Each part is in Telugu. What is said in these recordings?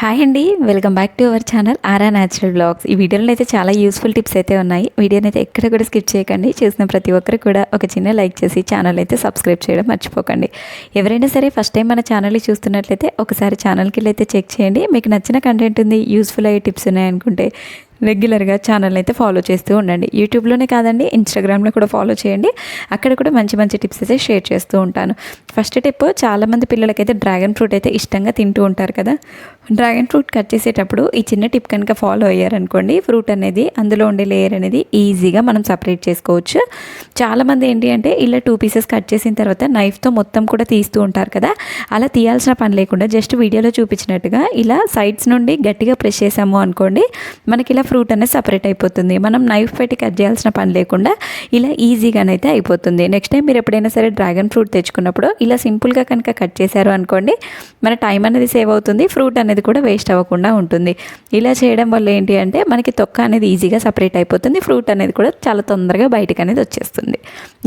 హాయ్ అండి welcome back to our channel Aura natural blogs. ఈ వీడియోలో అయితే చాలా యూస్ఫుల్ టిప్స్ అయితే ఉన్నాయి. వీడియోని అయితే ఎక్కడ కూడా స్కిప్ చేయకండి. చూసిన ప్రతి ఒక్కరు కూడా ఒక చిన్న లైక్ చేసి ఛానల్ అయితే సబ్స్క్రైబ్ చేయడం మర్చిపోకండి. ఎవరైనా సరే ఫస్ట్ టైం మన ఛానల్ని చూస్తున్నట్లయితే ఒకసారి ఛానల్కి అయితే చెక్ చేయండి. మీకు నచ్చిన కంటెంట్ ఉంది యూస్ఫుల్ అయ్యే టిప్స్ ఉన్నాయనుకుంటే రెగ్యులర్గా ఛానల్ అయితే ఫాలో చేస్తూ ఉండండి. యూట్యూబ్లోనే కాదండి ఇన్స్టాగ్రామ్లో కూడా ఫాలో చేయండి. అక్కడ కూడా మంచి మంచి టిప్స్ అయితే షేర్ చేస్తూ ఉంటాను. ఫస్ట్ టిప్ చాలామంది పిల్లలకైతే డ్రాగన్ ఫ్రూట్ అయితే ఇష్టంగా తింటూ ఉంటారు కదా. డ్రాగన్ ఫ్రూట్ కట్ చేసేటప్పుడు ఈ చిన్న టిప్ కనుక ఫాలో అయ్యారనుకోండి ఫ్రూట్ అనేది అందులో ఉండే లేయర్ అనేది ఈజీగా మనం సపరేట్ చేసుకోవచ్చు. చాలామంది ఏంటి అంటే ఇలా టూ పీసెస్ కట్ చేసిన తర్వాత నైఫ్తో మొత్తం కూడా తీస్తూ ఉంటారు కదా. అలా తీయాల్సిన పని లేకుండా జస్ట్ వీడియోలో చూపించినట్టుగా ఇలా సైడ్స్ నుండి గట్టిగా ప్రెస్ చేసాము అనుకోండి మనకి ఇలా ఫ్రూట్ అనేది సపరేట్ అయిపోతుంది. మనం నైఫ్ పెట్టి కట్ చేయాల్సిన పని లేకుండా ఇలా ఈజీగానైతే అయిపోతుంది. నెక్స్ట్ టైం మీరు ఎప్పుడైనా సరే డ్రాగన్ ఫ్రూట్ తెచ్చుకున్నప్పుడు ఇలా సింపుల్గా కనుక కట్ చేశారు అనుకోండి మన టైం అనేది సేవ్ అవుతుంది ఫ్రూట్ అనేది కూడా వేస్ట్ అవ్వకుండా ఉంటుంది. ఇలా చేయడం వల్ల ఏంటి అంటే మనకి తొక్క అనేది ఈజీగా సపరేట్ అయిపోతుంది ఫ్రూట్ అనేది కూడా చాలా తొందరగా బయటకు అనేది వచ్చేస్తుంది.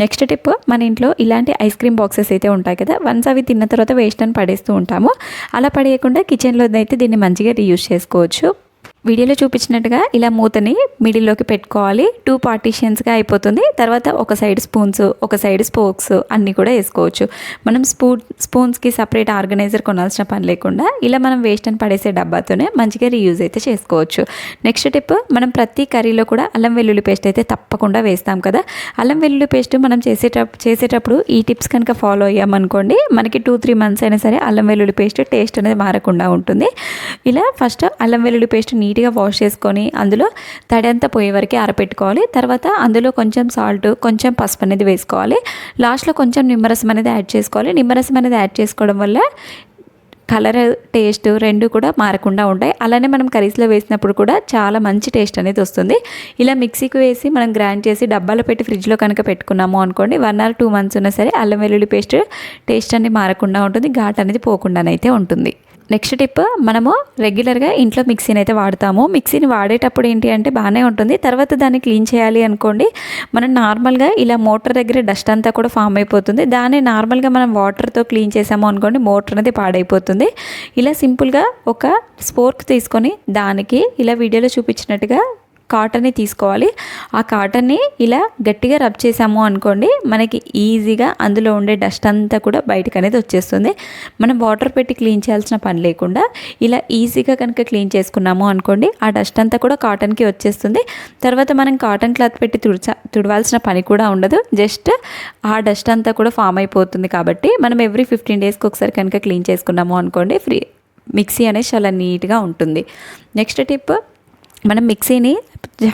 నెక్స్ట్ టిప్ మన ఇంట్లో ఇలాంటి ఐస్ క్రీమ్ బాక్సెస్ అయితే ఉంటాయి కదా వన్స్ అవి తిన్న తర్వాత వేస్ట్ అని పడేస్తూ ఉంటాము. అలా పడేయకుండా కిచెన్లో అయితే దీన్ని మంచిగా రీయూజ్ చేసుకోవచ్చు. వీడియోలో చూపించినట్టుగా ఇలా మూతని మిడిల్లోకి పెట్టుకోవాలి. టూ పార్టీషన్స్గా అయిపోతుంది. తర్వాత ఒక సైడ్ స్పూన్స్ ఒక సైడ్ స్పోక్స్ అన్నీ కూడా వేసుకోవచ్చు. మనం స్పూన్ స్పూన్స్కి సపరేట్ ఆర్గనైజర్ కొనాల్సిన పని లేకుండా ఇలా మనం వేస్ట్ అని పడేసే డబ్బాతోనే మంచిగా రీయూజ్ అయితే చేసుకోవచ్చు. నెక్స్ట్ టిప్ మనం ప్రతి కర్రీలో కూడా అల్లం వెల్లుల్లి పేస్ట్ అయితే తప్పకుండా వేస్తాం కదా. అల్లం వెల్లుల్లి పేస్ట్ మనం చేసేటప్పుడు చేసేటప్పుడు ఈ టిప్స్ కనుక ఫాలో అయ్యామనుకోండి మనకి టూ త్రీ మంత్స్ అయినా సరే అల్లం వెల్లుల్లి పేస్ట్ టేస్ట్ అనేది మారకుండా ఉంటుంది. ఇలా ఫస్ట్ అల్లం వెల్లుల్లి పేస్ట్ నీట్గా వాష్ చేసుకొని అందులో తడి అంతా పోయే వరకు ఆరపెట్టుకోవాలి. తర్వాత అందులో కొంచెం సాల్ట్ కొంచెం పసుపు అనేది వేసుకోవాలి. లాస్ట్లో కొంచెం నిమ్మరసం అనేది యాడ్ చేసుకోవాలి. నిమ్మరసం అనేది యాడ్ చేసుకోవడం వల్ల కలర్ టేస్ట్ రెండు కూడా మారకుండా ఉంటాయి. అలానే మనం కర్రీస్లో వేసినప్పుడు కూడా చాలా మంచి టేస్ట్ అనేది వస్తుంది. ఇలా మిక్సీకి వేసి మనం గ్రైండ్ చేసి డబ్బాలో పెట్టి ఫ్రిడ్జ్లో కనుక పెట్టుకున్నాము అనుకోండి వన్ ఆర్ టూ మంత్స్ ఉన్నా సరే అల్లం వెల్లుల్లి పేస్ట్ టేస్ట్ అనేది మారకుండా ఉంటుంది ఘాట్ అనేది పోకుండానైతే ఉంటుంది. నెక్స్ట్ టిప్ మనము రెగ్యులర్గా ఇంట్లో మిక్సీని అయితే వాడతాము. మిక్సీని వాడేటప్పుడు ఏంటి అంటే బాగానే ఉంటుంది. తర్వాత దాన్ని క్లీన్ చేయాలి అనుకోండి మనం నార్మల్గా ఇలా మోటార్ దగ్గర డస్ట్ అంతా కూడా ఫామ్ అయిపోతుంది. దాన్ని నార్మల్గా మనం వాటర్తో క్లీన్ చేసాము అనుకోండి మోటార్ అనేది పాడైపోతుంది. ఇలా సింపుల్గా ఒక స్పోర్క్ తీసుకొని దానికి ఇలా వీడియోలో చూపించినట్టుగా కాటన్ని తీసుకోవాలి. ఆ కాటన్ని ఇలా గట్టిగా రబ్ చేసాము అనుకోండి మనకి ఈజీగా అందులో ఉండే డస్ట్ అంతా కూడా బయటకు అనేది వచ్చేస్తుంది. మనం వాటర్ పెట్టి క్లీన్ చేయాల్సిన పని లేకుండా ఇలా ఈజీగా కనుక క్లీన్ చేసుకున్నాము అనుకోండి ఆ డస్ట్ అంతా కూడా కాటన్కి వచ్చేస్తుంది. తర్వాత మనం కాటన్ క్లాత్ పెట్టి తుడిచా తుడవాల్సిన పని కూడా ఉండదు. జస్ట్ ఆ డస్ట్ అంతా కూడా ఫామ్ అయిపోతుంది కాబట్టి మనం ఎవ్రీ ఫిఫ్టీన్ డేస్కి ఒకసారి కనుక క్లీన్ చేసుకున్నాము అనుకోండి ఫ్రీ మిక్సీ అనేది చాలా నీట్గా ఉంటుంది. నెక్స్ట్ టిప్ మనం మిక్సీని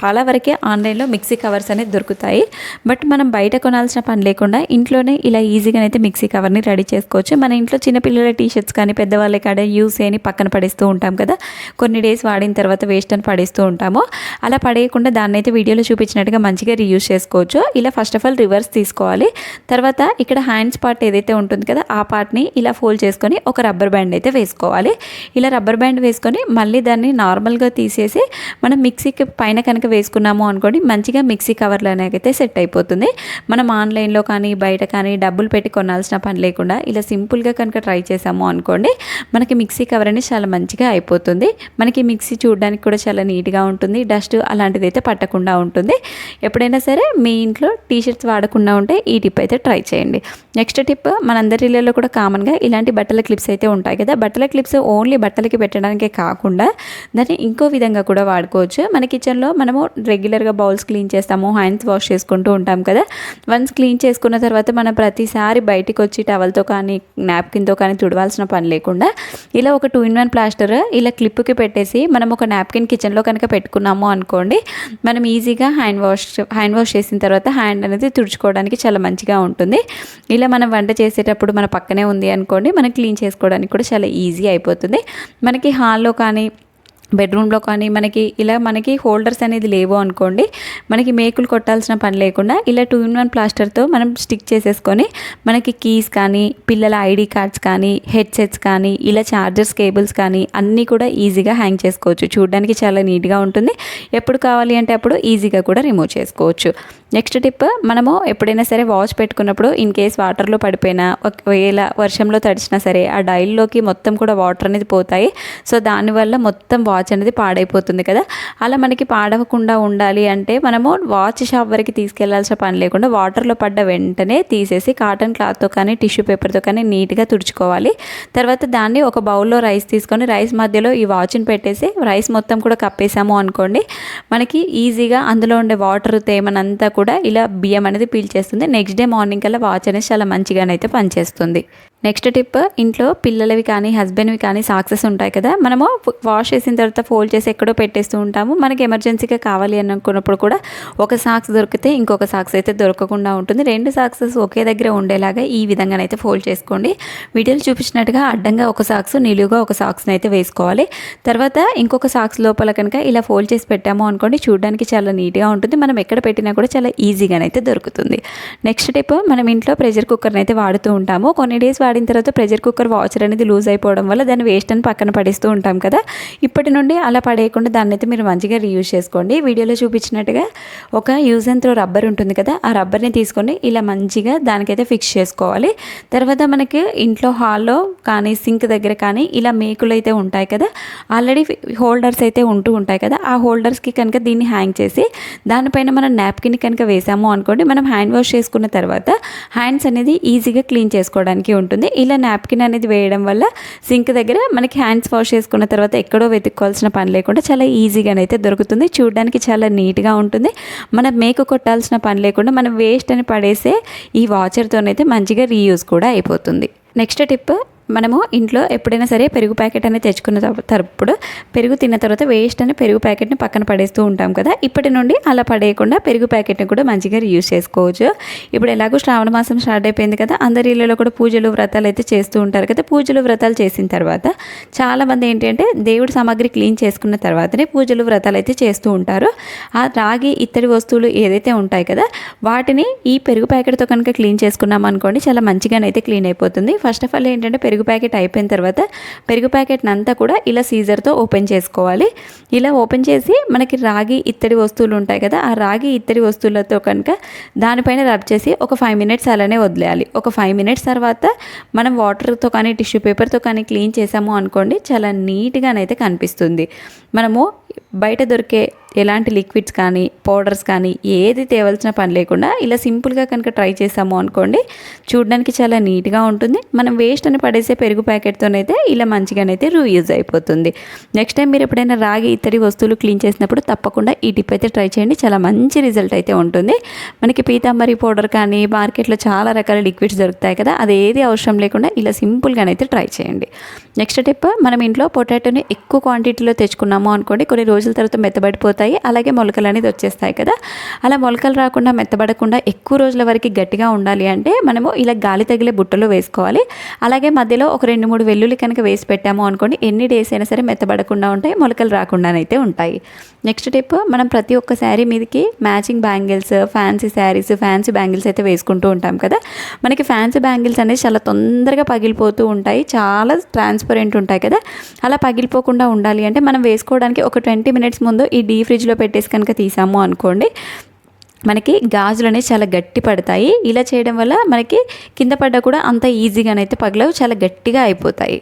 చాలా వరకే ఆన్లైన్లో మిక్సీ కవర్స్ అనేది దొరుకుతాయి. బట్ మనం బయట కొనాల్సిన పని లేకుండా ఇంట్లోనే ఇలా ఈజీగా అయితే మిక్సీ కవర్ని రెడీ చేసుకోవచ్చు. మన ఇంట్లో చిన్నపిల్లల టీ షర్ట్స్ కానీ పెద్దవాళ్ళ కాడ యూస్ చేయని పక్కన పడేస్తూ ఉంటాం కదా. కొన్ని డేస్ వాడిన తర్వాత వేస్ట్ అని పడేస్తూ ఉంటాము. అలా పడేయకుండా దాన్ని అయితే వీడియోలో చూపించినట్టుగా మంచిగా రీయూస్ చేసుకోవచ్చు. ఇలా ఫస్ట్ ఆఫ్ ఆల్ రివర్స్ తీసుకోవాలి. తర్వాత ఇక్కడ హ్యాండ్స్ పార్ట్ ఏదైతే ఉంటుంది కదా ఆ పార్ట్ని ఇలా ఫోల్డ్ చేసుకొని ఒక రబ్బర్ బ్యాండ్ అయితే వేసుకోవాలి. ఇలా రబ్బర్ బ్యాండ్ వేసుకొని మళ్ళీ దాన్ని నార్మల్గా తీసేసి మనం మిక్సీకి పైన కనుక వేసుకున్నాము అనుకోండి మంచిగా మిక్సీ కవర్లు అయితే సెట్ అయిపోతుంది. మనం ఆన్లైన్లో కానీ బయట కానీ డబ్బులు పెట్టి కొనాల్సిన పని లేకుండా ఇలా సింపుల్గా కనుక ట్రై చేసాము అనుకోండి మనకి మిక్సీ కవర్ అనేది చాలా మంచిగా అయిపోతుంది. మనకి మిక్సీ చూడడానికి కూడా చాలా నీట్గా ఉంటుంది. డస్ట్ అలాంటిది అయితే పట్టకుండా ఉంటుంది. ఎప్పుడైనా సరే మీ ఇంట్లో టీ షర్ట్స్ వాడకుండా ఉంటే ఈ టిప్ అయితే ట్రై చేయండి. నెక్స్ట్ టిప్ మనందరి ఇళ్ళలో కూడా కామన్గా ఇలాంటి బట్టల క్లిప్స్ అయితే ఉంటాయి కదా. బట్టల క్లిప్స్ ఓన్లీ బట్టలకి పెట్టడానికే కాకుండా దాన్ని ఇంకో విధంగా కూడా వాడుకోవచ్చు. మన కిచెన్లో మనము రెగ్యులర్గా బౌల్స్ క్లీన్ చేస్తాము హ్యాండ్స్ వాష్ చేసుకుంటూ ఉంటాం కదా. వన్స్ క్లీన్ చేసుకున్న తర్వాత మనం ప్రతిసారి బయటికి వచ్చి టవల్తో కానీ నాప్కిన్తో కానీ తుడవాల్సిన పని లేకుండా ఇలా ఒక టూ ఇన్ వన్ ప్లాస్టర్ ఇలా క్లిప్కి పెట్టేసి మనం ఒక నాప్కిన్ కిచెన్లో కనుక పెట్టుకున్నాము అనుకోండి మనం ఈజీగా హ్యాండ్ వాష్ హ్యాండ్ వాష్ చేసిన తర్వాత హ్యాండ్ అనేది తుడుచుకోవడానికి చాలా మంచిగా ఉంటుంది. ఇలా మనం వంట చేసేటప్పుడు మన పక్కనే ఉంది అనుకోండి మనం క్లీన్ చేసుకోవడానికి కూడా చాలా ఈజీ అయిపోతుంది. మనకి హాల్లో కానీ బెడ్రూమ్లో కానీ మనకి ఇలా మనకి హోల్డర్స్ అనేది లేవు అనుకోండి మనకి మేకులు కొట్టాల్సిన పని లేకుండా ఇలా టూ ఇన్ వన్ ప్లాస్టర్తో మనం స్టిక్ చేసేసుకొని మనకి కీస్ కానీ పిల్లల ఐడి కార్డ్స్ కానీ హెడ్సెట్స్ కానీ ఇలా చార్జర్స్ కేబుల్స్ కానీ అన్నీ కూడా ఈజీగా హ్యాంగ్ చేసుకోవచ్చు. చూడడానికి చాలా నీట్గా ఉంటుంది. ఎప్పుడు కావాలి అంటే అప్పుడు ఈజీగా కూడా రిమూవ్ చేసుకోవచ్చు. నెక్స్ట్ టిప్ మనము ఎప్పుడైనా సరే వాచ్ పెట్టుకున్నప్పుడు ఇన్ కేస్ వాటర్లో పడిపోయినా ఒకవేళ వర్షంలో తడిచినా సరే ఆ డైల్లోకి మొత్తం కూడా వాటర్ అనేది పోతాయి. సో దానివల్ల మొత్తం వాచ్ అనేది పాడైపోతుంది కదా. అలా మనకి పాడవకుండా ఉండాలి అంటే మనము వాచ్ షాప్ వరకు తీసుకెళ్ళాల్సిన పని లేకుండా వాటర్లో పడ్డ వెంటనే తీసేసి కాటన్ క్లాత్తో కానీ టిష్యూ పేపర్తో కానీ నీట్గా తుడుచుకోవాలి. తర్వాత దాన్ని ఒక బౌల్లో రైస్ తీసుకొని రైస్ మధ్యలో ఈ వాచ్ని పెట్టేసి రైస్ మొత్తం కూడా కప్పేసాము అనుకోండి. మనకి ఈజీగా అందులో ఉండే వాటర్ తేమనంతా కూడా ఇలా బియ్యం అనేది పీల్చేస్తుంది. నెక్స్ట్ డే మార్నింగ్ కల్లా వాచ్ అనేది చాలా మంచిగానైతే పనిచేస్తుంది. నెక్స్ట్ టిప్ ఇంట్లో పిల్లలవి కానీ హస్బెండ్వి కానీ సాక్సెస్ ఉంటాయి కదా మనము వాష్ చేసిన తర్వాత ఫోల్డ్ చేసి ఎక్కడో పెట్టేస్తూ ఉంటాము. మనకి ఎమర్జెన్సీగా కావాలి అని అనుకున్నప్పుడు కూడా ఒక సాక్స్ దొరికితే ఇంకొక సాక్స్ అయితే దొరకకుండా ఉంటుంది. రెండు సాక్సెస్ ఒకే దగ్గర ఉండేలాగా ఈ విధంగానైతే ఫోల్డ్ చేసుకోండి. వీడియోలు చూపించినట్టుగా అడ్డంగా ఒక సాక్స్ నిలువుగా ఒక సాక్స్ని అయితే వేసుకోవాలి. తర్వాత ఇంకొక సాక్స్ లోపల కనుక ఇలా ఫోల్డ్ చేసి పెట్టాము అనుకోండి చూడడానికి చాలా నీట్గా ఉంటుంది. మనం ఎక్కడ పెట్టినా కూడా చాలా ఈజీగానైతే దొరుకుతుంది. నెక్స్ట్ టిప్ మనం ఇంట్లో ప్రెషర్ కుక్కర్ని అయితే వాడుతూ ఉంటాము. కొన్ని డేస్ వాడిన తర్వాత ప్రెషర్ కుక్కర్ వాచర్ అనేది లూజ్ అయిపోవడం వల్ల దాన్ని వేస్ట్ అని పక్కన పడేస్తూ ఉంటాం కదా. ఇప్పటి నుండి అలా పడేయకుండా దాన్ని అయితే మీరు మంచిగా రీయూజ్ చేసుకోండి. వీడియోలో చూపించినట్టుగా ఒక యూజ్ అండ్ త్రో రబ్బర్ ఉంటుంది కదా ఆ రబ్బర్ని తీసుకొని ఇలా మంచిగా దానికైతే ఫిక్స్ చేసుకోవాలి. తర్వాత మనకి ఇంట్లో హాల్లో కానీ సింక్ దగ్గర కానీ ఇలా మేకులు అయితే ఉంటాయి కదా ఆల్రెడీ హోల్డర్స్ అయితే ఉంటూ ఉంటాయి కదా ఆ హోల్డర్స్కి కనుక దీన్ని హ్యాంగ్ చేసి దానిపైన మనం నాప్కిన్ కనుక వేసాము అనుకోండి మనం హ్యాండ్ వాష్ చేసుకున్న తర్వాత హ్యాండ్స్ అనేది ఈజీగా క్లీన్ చేసుకోవడానికి ఉంటుంది. ఇలా నాప్కిన్ అనేది వేయడం వల్ల సింక్ దగ్గర మనకి హ్యాండ్స్ వాష్ చేసుకున్న తర్వాత ఎక్కడో వెతుక్కోవాల్సిన పని లేకుండా చాలా ఈజీగానైతే దొరుకుతుంది. చూడడానికి చాలా నీట్గా ఉంటుంది. మనం మేక కొట్టాల్సిన పని లేకుండా మనం వేస్ట్ అని పడేసే ఈ వాచర్తోనైతే మంచిగా రీయూజ్ కూడా అయిపోతుంది. నెక్స్ట్ టిప్ మనము ఇంట్లో ఎప్పుడైనా సరే పెరుగు ప్యాకెట్ అనేది తెచ్చుకున్న తరప్పుడు పెరుగు తిన్న తర్వాత వేస్ట్ అని పెరుగు ప్యాకెట్ని పక్కన పడేస్తూ ఉంటాం కదా. ఇప్పటి నుండి అలా పడేయకుండా పెరుగు ప్యాకెట్ని కూడా మంచిగా యూజ్ చేసుకోవచ్చు. ఇప్పుడు ఎలాగో శ్రావణ మాసం స్టార్ట్ అయిపోయింది కదా అందరి ఇళ్ళలో కూడా పూజలు వ్రతాలు అయితే చేస్తూ ఉంటారు కదా. పూజలు వ్రతాలు చేసిన తర్వాత చాలామంది ఏంటంటే దేవుడి సామాగ్రి క్లీన్ చేసుకున్న తర్వాతనే పూజలు వ్రతాలు అయితే చేస్తూ ఉంటారు. ఆ రాగి ఇత్తడి వస్తువులు ఏదైతే ఉంటాయి కదా వాటిని ఈ పెరుగు ప్యాకెట్తో కనుక క్లీన్ చేసుకున్నాం అనుకోండి చాలా మంచిగానైతే క్లీన్ అయిపోతుంది. ఫస్ట్ ఆఫ్ ఆల్ ఏంటంటే పెరుగు పెరుగు ప్యాకెట్ అయిపోయిన తర్వాత పెరుగు ప్యాకెట్ని అంతా కూడా ఇలా సీజర్తో ఓపెన్ చేసుకోవాలి. ఇలా ఓపెన్ చేసి మనకి రాగి ఇత్తడి వస్తువులు ఉంటాయి కదా ఆ రాగి ఇత్తడి వస్తువులతో కనుక దానిపైన రబ్ చేసి ఒక ఫైవ్ మినిట్స్ అలానే వదిలేయాలి. ఒక ఫైవ్ మినిట్స్ తర్వాత మనం వాటర్తో కానీ టిష్యూ పేపర్తో కానీ క్లీన్ చేసాము అనుకోండి చాలా నీట్గానైతే కనిపిస్తుంది. మనము బయట దొరికే ఎలాంటి లిక్విడ్స్ కానీ పౌడర్స్ కానీ ఏది తేవాల్సిన పని లేకుండా ఇలా సింపుల్గా కనుక ట్రై చేసాము అనుకోండి చూడడానికి చాలా నీట్గా ఉంటుంది. మనం వేస్ట్ అని పడేసే పెరుగు ప్యాకెట్తోనైతే ఇలా మంచిగానైతే యూజ్ అయిపోతుంది. నెక్స్ట్ టైం మీరు ఎప్పుడైనా రాగి ఇత్తడి వస్తువులు క్లీన్ చేసినప్పుడు తప్పకుండా ఈ టిప్ అయితే ట్రై చేయండి. చాలా మంచి రిజల్ట్ అయితే ఉంటుంది. మనకి పీతాంబరి పౌడర్ కానీ మార్కెట్లో చాలా రకాల లిక్విడ్స్ దొరుకుతాయి కదా అది ఏది అవసరం లేకుండా ఇలా సింపుల్గానైతే ట్రై చేయండి. నెక్స్ట్ టిప్ మనం ఇంట్లో పొటాటోని ఎక్కువ క్వాంటిటీలో తెచ్చుకున్నాము అనుకోండి కొన్ని రోజుల తర్వాత మెత్తబడిపోతాయి. అలాగే మొలకలు అనేది వచ్చేస్తాయి కదా. అలా మొలకలు రాకుండా మెత్తబడకుండా ఎక్కువ రోజుల వరకు గట్టిగా ఉండాలి అంటే మనము ఇలా గాలి తగిలే బుట్టలో వేసుకోవాలి. అలాగే మధ్యలో ఒక రెండు మూడు వెల్లుల్లి కనుక వేసి పెట్టాము అనుకోండి ఎన్ని డేస్ అయినా సరే మెత్తబడకుండా ఉంటాయి మొలకలు రాకుండానైతే ఉంటాయి. నెక్స్ట్ టిప్ మనం ప్రతి ఒక్క శారీ మీదకి matching bangles fancy saris fancy bangles అయితే వేసుకుంటూ ఉంటాం కదా. మనకి ఫ్యాన్సీ బ్యాంగిల్స్ అనేది చాలా తొందరగా పగిలిపోతూ ఉంటాయి. చాలా ట్రాన్స్పరెంట్ ఉంటాయి కదా. అలా పగిలిపోకుండా ఉండాలి అంటే మనం వేసుకోవడానికి ఒక ట్వంటీ ట్వంటీ మినిట్స్ ముందు ఈ డీ ఫ్రిడ్జ్లో పెట్టేసి కనుక తీసాము అనుకోండి మనకి గాజులు అనేవి చాలా గట్టి పడతాయి. ఇలా చేయడం వల్ల మనకి కింద పడ్డా కూడా అంత ఈజీగానైతే పగలవు చాలా గట్టిగా అయిపోతాయి.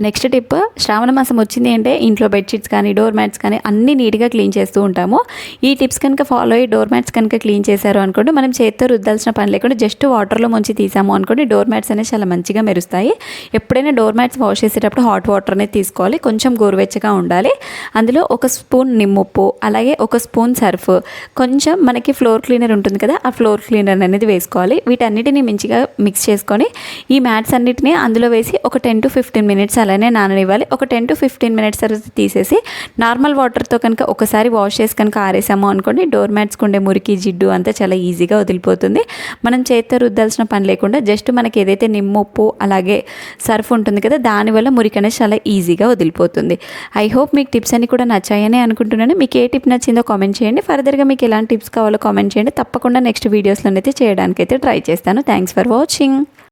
నెక్స్ట్ టిప్ శ్రావణ మాసం వచ్చింది అంటే ఇంట్లో బెడ్షీట్స్ కానీ డోర్ మ్యాట్స్ కానీ అన్నీ నీట్గా క్లీన్ చేస్తూ ఉంటాము. ఈ టిప్స్ కనుక ఫాలో అయ్యి డోర్ మ్యాట్స్ కనుక క్లీన్ చేశారు అనుకోండి మనం చేత్తో రుద్దాల్సిన పని లేకుండా జస్ట్ వాటర్లో ముంచి తీసాము అనుకోండి డోర్ మ్యాట్స్ అనేవి చాలా మంచిగా మెరుస్తాయి. ఎప్పుడైనా డోర్ మ్యాట్స్ వాష్ చేసేటప్పుడు హాట్ వాటర్ అనేది తీసుకోవాలి కొంచెం గోరువెచ్చగా ఉండాలి. అందులో ఒక స్పూన్ నిమ్ముప్పు అలాగే ఒక స్పూన్ సర్ఫ్ కొంచెం మనకి ఫ్లోర్ క్లీనర్ ఉంటుంది కదా ఆ ఫ్లోర్ క్లీనర్ అనేది వేసుకోవాలి. వీటన్నిటిని మంచిగా మిక్స్ చేసుకొని ఈ మ్యాట్స్ అన్నిటిని అందులో వేసి ఒక టెన్ టు ఫిఫ్టీన్ మినిట్స్ అలానే నాననివ్వాలి. ఒక టెన్ టు ఫిఫ్టీన్ మినిట్స్ తర్వాత తీసేసి నార్మల్ వాటర్తో కనుక ఒకసారి వాష్ చేసి కనుక ఆరేసాము అనుకోండి డోర్ మ్యాట్స్కి ఉండే మురికి జిడ్డు అంతా చాలా ఈజీగా వదిలిపోతుంది. మనం చేత్తో రుద్దాల్సిన పని లేకుండా జస్ట్ మనకి ఏదైతే నిమ్మప్పు అలాగే సర్ఫ్ ఉంటుంది కదా దానివల్ల మురికి అనేది చాలా ఈజీగా వదిలిపోతుంది. ఐ హోప్ మీకు టిప్స్ అన్ని కూడా నచ్చాయని అనుకుంటున్నాను. మీకు ఏ టిప్ నచ్చిందో కామెంట్ చేయండి. ఫర్దర్గా మీకు ఎలాంటి టిప్స్ కావాలో కామెంట్ చేయండి. తప్పకుండా నెక్స్ట్ వీడియోస్లో అయితే చేయడానికైతే ట్రై చేస్తాను. Thanks for watching